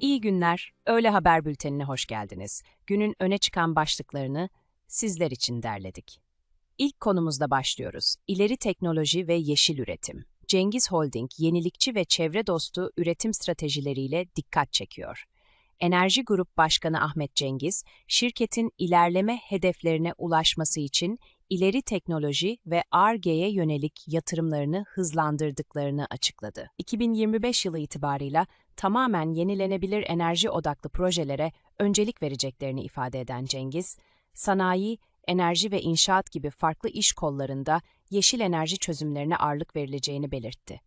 izleyenler, Öğle Haber Bülteni'ne hoş geldiniz. Günün öne çıkan başlıklarını sizler için derledik. İlk konumuzda başlıyoruz. İleri teknoloji ve yeşil üretim. Cengiz Holding, yenilikçi ve çevre dostu üretim stratejileriyle dikkat çekiyor. Enerji Grup Başkanı Ahmet Cengiz, şirketin ilerleme hedeflerine ulaşması için ileri teknoloji ve ARGE'ye yönelik yatırımlarını hızlandırdıklarını açıkladı. 2025 yılı itibarıyla tamamen yenilenebilir enerji odaklı projelere öncelik vereceklerini ifade eden Cengiz, sanayi, enerji ve inşaat gibi farklı iş kollarında yeşil enerji çözümlerine ağırlık verileceğini belirtti.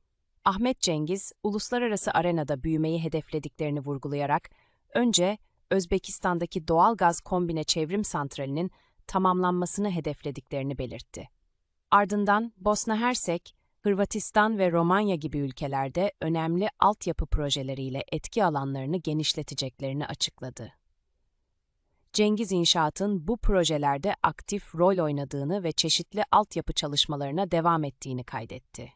Ahmet Cengiz, uluslararası arenada büyümeyi hedeflediklerini vurgulayarak, önce Özbekistan'daki doğal gaz kombine çevrim santralinin tamamlanmasını hedeflediklerini belirtti. Ardından Bosna Hersek, Hırvatistan ve Romanya gibi ülkelerde önemli altyapı projeleriyle etki alanlarını genişleteceklerini açıkladı. Cengiz İnşaat'ın bu projelerde aktif rol oynadığını ve çeşitli altyapı çalışmalarına devam ettiğini kaydetti.